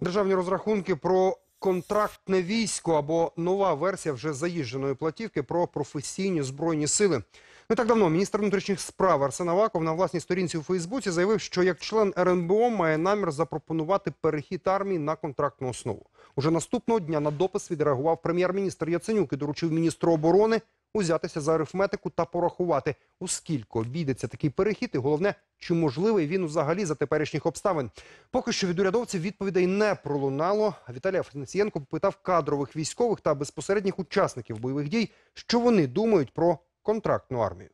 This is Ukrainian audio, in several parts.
Державні розрахунки про контрактне військо або нова версія вже заїждженої платівки про професійні збройні сили. Не так давно міністр внутрішніх справ Арсен Аваков на власній сторінці у Фейсбуці заявив, що як член РНБО має намір запропонувати перехід армії на контрактну основу. Уже наступного дня на допис відреагував прем'єр-міністр Яценюк і доручив міністру оборони узятися за арифметику та порахувати, у скільки обійдеться такий перехід, і головне, чи можливий він взагалі за теперішніх обставин. Поки що від урядовців відповідей не пролунало. Віталій Афанасієнко попитав кадрових військових та безпосередніх учасників бойових дій, що вони думають про контрактну армію.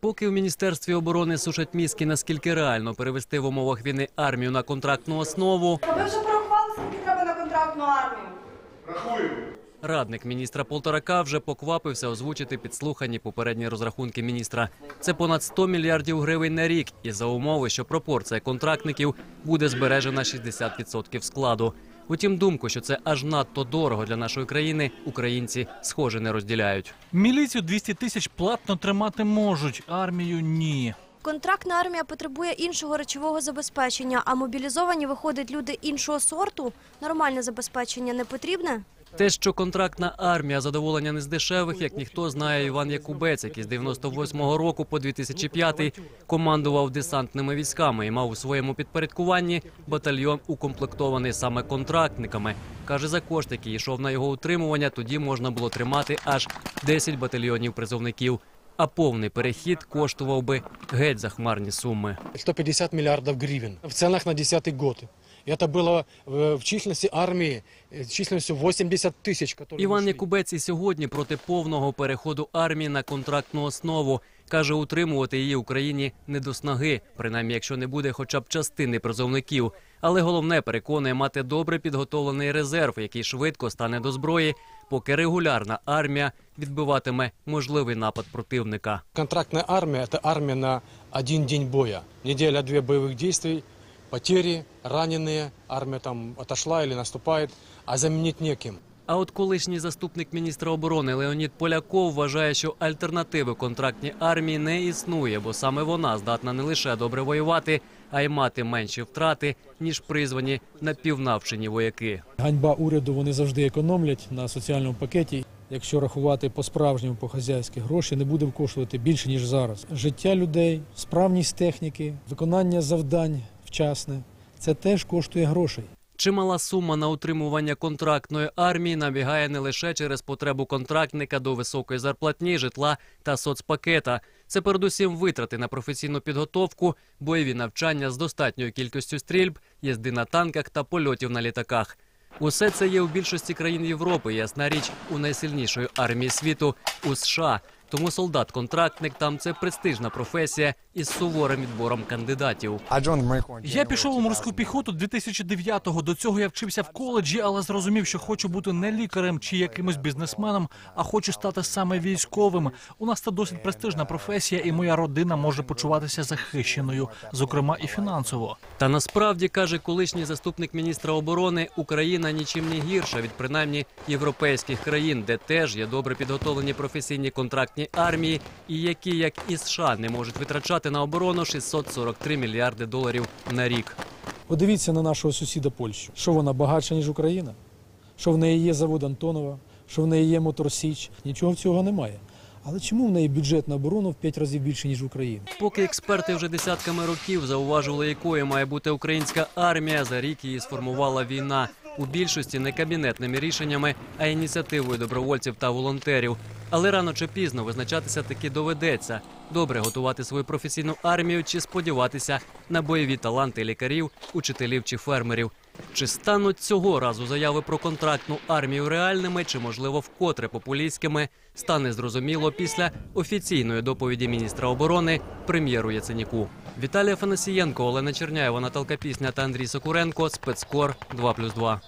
Поки в міністерстві оборони сушать мізки, наскільки реально перевести в умовах війни армію на контрактну основу, Ви вже порахували, скільки треба на контрактну армію? Радник міністра Полторака вже поквапився озвучити підслухані попередні розрахунки міністра. Це понад 100 мільярдів гривень на рік, і за умови, що пропорція контрактників буде збережена 60% складу. Утім, думку, що це аж надто дорого для нашої країни, українці схоже не розділяють. Міліцію 200 тисяч платно тримати можуть, армію ні. Контрактна армія потребує іншого речового забезпечення, а мобілізовані виходять люди іншого сорту. Нормальне забезпечення не потрібне. Те, що контрактна армія задоволення не з дешевих, як ніхто знає Іван Якубець, який з 98-го року по 2005 командував десантними військами і мав у своєму підпорядкуванні батальйон укомплектований саме контрактниками. Каже, за кошти, який йшов на його утримування, тоді можна було тримати аж 10 батальйонів призовників А повний перехід коштував би геть захмарні суми. 150 миллиардов гривен в ценах на 10 год. И Это было э, в численности армии э, численностью 80 тысяч, которые Іван ушли. Якубець і сьогодні проти повного переходу армії на контрактну основу. Каже, утримувати її Україні не до снаги, принаймні, якщо не буде хоча б частини призовників. Але головне переконує мати добре підготовлений резерв, який швидко стане до зброї, поки регулярна армія відбиватиме можливий напад противника. Контрактная армия – это армия на один день боя. Неделя-две боевых действий, потери, раненые, армия там отошла или наступает, а заменить неким. А от колишній заступник міністра оборони Леонід Поляков вважає, що альтернативи контрактній армії не існує, бо саме вона здатна не лише добре воювати, а й мати менші втрати ніж призвані напівнавчені вояки. Ганьба уряду вони завжди економлять на соціальному пакеті. Якщо рахувати по-справжньому, по-хазяйськи, гроші не буде коштувати більше, ніж зараз. Життя людей, справність техніки, виконання завдань вчасне це теж коштує грошей. Чимала сума на утримування контрактної армії набігає не лише через потребу контрактника до високої зарплатні, житла та соцпакета. Це передусім витрати на професійну підготовку, бойові навчання з достатньою кількістю стрільб, їзди на танках та польотів на літаках. Усе це є у більшості країн Європи. Ясна річ у найсильнішої армії світу у США. Тому солдат-контрактник там це престижна професія із суворим відбором кандидатів. Я пішов у морську піхоту 2009-го. До цього я вчився в коледжі, але зрозумів, що хочу бути не лікарем чи якимось бізнесменом, а хочу стати саме військовим. У нас це досить престижна професія, і моя родина може почуватися захищеною, зокрема і фінансово. Та насправді каже колишній заступник міністра оборони, Україна нічим не гірша від принаймні європейських країн, де теж є добре підготовлені професійні контрактні армії, і які, як і США, не можуть витрачати на оборону 643 мільярди доларів на рік. Подивіться на нашого сусіда Польщу. Що вона багатша, ніж Україна? Що в неї є завод Антонова, що в неї є Мотор Січ? Нічого цього немає. Але чому в неї бюджет на оборону в 5 разів більше, ніж в Україні? Поки експерти вже десятками років зауважували, якою має бути українська армія, за рік її сформувала війна. У більшості не кабінетними рішеннями, а ініціативою добровольців та волонтерів. Але рано чи пізно визначатися таки доведеться. Добре готувати свою професійну армію чи сподіватися на бойові таланти лікарів, учителів чи фермерів. Чи стануть цього разу заяви про контрактну армію реальними, чи можливо вкотре популістськими, стане зрозуміло після офіційної доповіді міністра оборони прем'єру Яценюку. Віталій Афанасієнко, Олена Черняєва, Наталка Пісня та Андрій Сокуренко. Спецкор 2+,2.